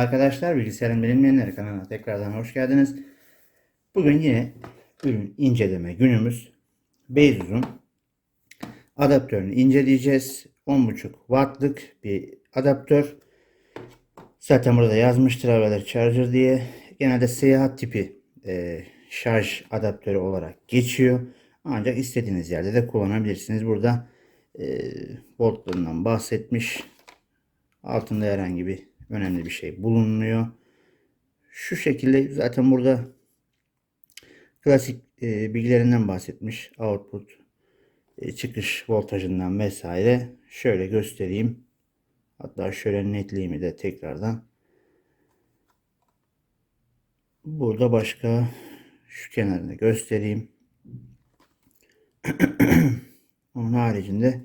arkadaşlar, bilgisayarın bilinmeyenleri kanalına tekrardan hoş geldiniz. Bugün yine ürün inceleme günümüz. Beyzuz'un adaptörünü inceleyeceğiz. 10.5 wattlık bir adaptör. Zaten burada yazmıştır havalar charger diye. Genelde seyahat tipi e, şarj adaptörü olarak geçiyor. Ancak istediğiniz yerde de kullanabilirsiniz. Burada e, voltlarından bahsetmiş. Altında herhangi bir önemli bir şey bulunmuyor. Şu şekilde zaten burada klasik e, bilgilerinden bahsetmiş. Output, e, çıkış voltajından vesaire. Şöyle göstereyim. Hatta şöyle netliğimi de tekrardan. Burada başka şu kenarını göstereyim. Onun haricinde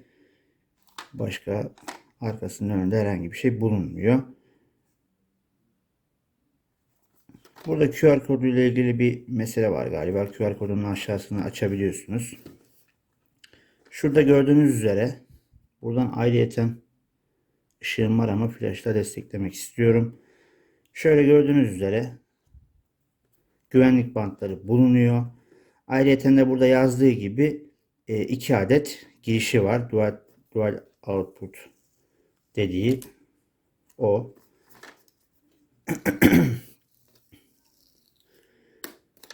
başka arkasının önünde herhangi bir şey bulunmuyor. Burada QR kodu ile ilgili bir mesele var galiba. QR kodunun aşağısını açabiliyorsunuz. Şurada gördüğünüz üzere buradan ayrıyeten ışığım var ama flashla desteklemek istiyorum. Şöyle gördüğünüz üzere güvenlik bantları bulunuyor. Ayrıyeten de burada yazdığı gibi e, iki adet girişi var. Dual, dual output dediği o.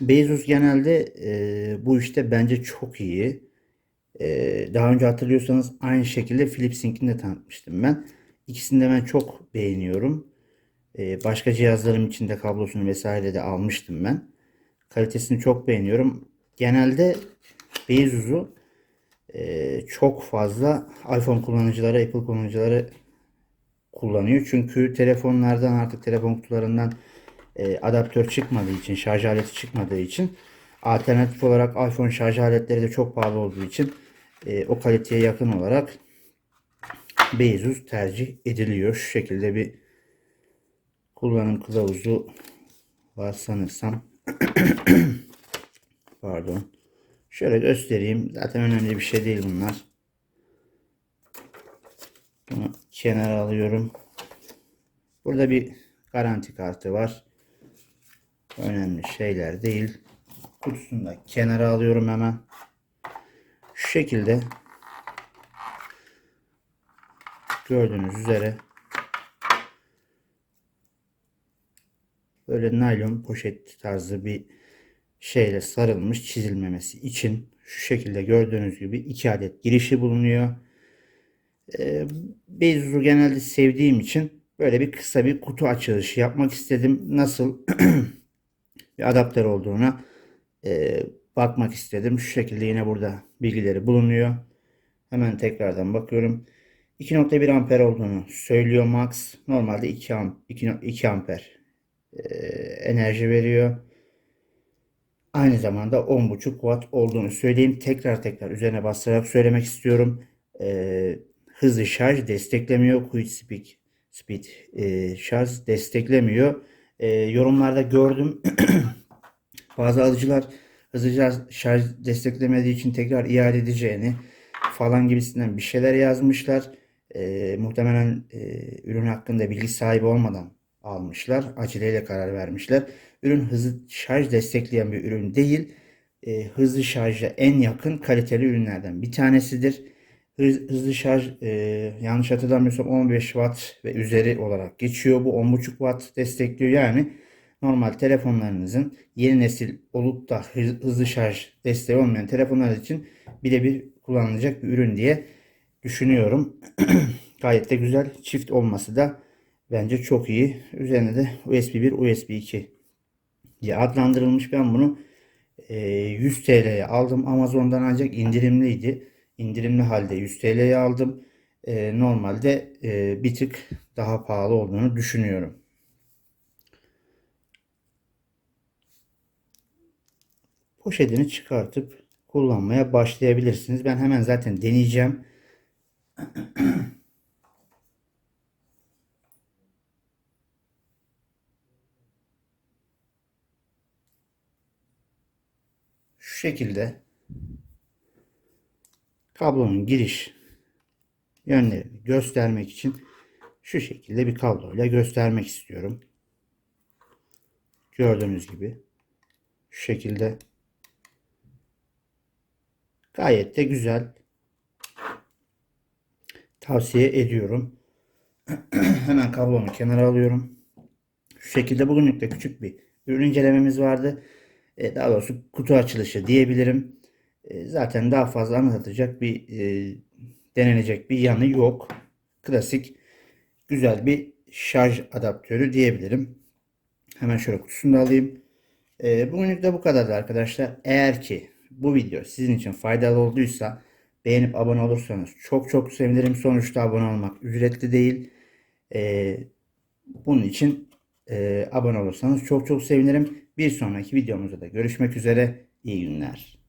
Bezos genelde e, bu işte bence çok iyi. E, daha önce hatırlıyorsanız aynı şekilde Philips'inkini de tanıtmıştım ben. İkisini de ben çok beğeniyorum. E, başka cihazlarım için de kablosunu vesaire de almıştım ben. Kalitesini çok beğeniyorum. Genelde Bezos'u e, çok fazla iPhone kullanıcıları, Apple kullanıcıları kullanıyor. Çünkü telefonlardan artık telefon kutularından e, adaptör çıkmadığı için, şarj aleti çıkmadığı için alternatif olarak iPhone şarj aletleri de çok pahalı olduğu için e, o kaliteye yakın olarak Bezos tercih ediliyor. Şu şekilde bir kullanım kılavuzu var sanırsam. Pardon. Şöyle göstereyim. Zaten önemli bir şey değil bunlar. Bunu kenara alıyorum. Burada bir garanti kartı var. Önemli şeyler değil. Kutusunu da kenara alıyorum hemen. Şu şekilde gördüğünüz üzere böyle naylon poşet tarzı bir şeyle sarılmış çizilmemesi için şu şekilde gördüğünüz gibi iki adet girişi bulunuyor. E, Bezos'u genelde sevdiğim için böyle bir kısa bir kutu açılışı yapmak istedim. Nasıl bir adaptör olduğuna e, bakmak istedim. Şu şekilde yine burada bilgileri bulunuyor. Hemen tekrardan bakıyorum. 2.1 amper olduğunu söylüyor Max. Normalde 2, am 2, 2 amper e, enerji veriyor. Aynı zamanda 10.5 watt olduğunu söyleyeyim. Tekrar tekrar üzerine basarak söylemek istiyorum. E, hızlı şarj desteklemiyor. Quick speed, speed e, şarj desteklemiyor. E, yorumlarda gördüm. Bazı alıcılar hızlı şarj desteklemediği için tekrar iade edeceğini falan gibisinden bir şeyler yazmışlar. E, muhtemelen e, ürün hakkında bilgi sahibi olmadan almışlar. Aceleyle karar vermişler. Ürün hızlı şarj destekleyen bir ürün değil. E, hızlı şarja en yakın kaliteli ürünlerden bir tanesidir. Hız, hızlı şarj e, yanlış hatırlamıyorsam 15 watt ve üzeri olarak geçiyor. Bu 10.5 watt destekliyor. Yani normal telefonlarınızın yeni nesil olup da hızlı şarj desteği olmayan telefonlar için birebir kullanılacak bir ürün diye düşünüyorum. Gayet de güzel. Çift olması da bence çok iyi. Üzerine de USB 1, USB 2 diye adlandırılmış. Ben bunu 100 TL'ye aldım. Amazon'dan ancak indirimliydi. İndirimli halde 100 TL'ye aldım. Normalde bir tık daha pahalı olduğunu düşünüyorum. Poşetini çıkartıp kullanmaya başlayabilirsiniz. Ben hemen zaten deneyeceğim. Şu şekilde kablonun giriş yönlerini göstermek için şu şekilde bir kabloyla göstermek istiyorum. Gördüğünüz gibi. Şu şekilde. Gayet de güzel. Tavsiye ediyorum. Hemen kablomu kenara alıyorum. Şu şekilde bugünlük de küçük bir ürün incelememiz vardı. E, daha doğrusu kutu açılışı diyebilirim. E, zaten daha fazla anlatacak bir e, denenecek bir yanı yok. Klasik güzel bir şarj adaptörü diyebilirim. Hemen şöyle kutusunu da alayım. E, bugünlük de bu kadardı arkadaşlar. Eğer ki bu video sizin için faydalı olduysa beğenip abone olursanız çok çok sevinirim. Sonuçta abone olmak ücretli değil. E, bunun için e, abone olursanız çok çok sevinirim. Bir sonraki videomuzda da görüşmek üzere. İyi günler.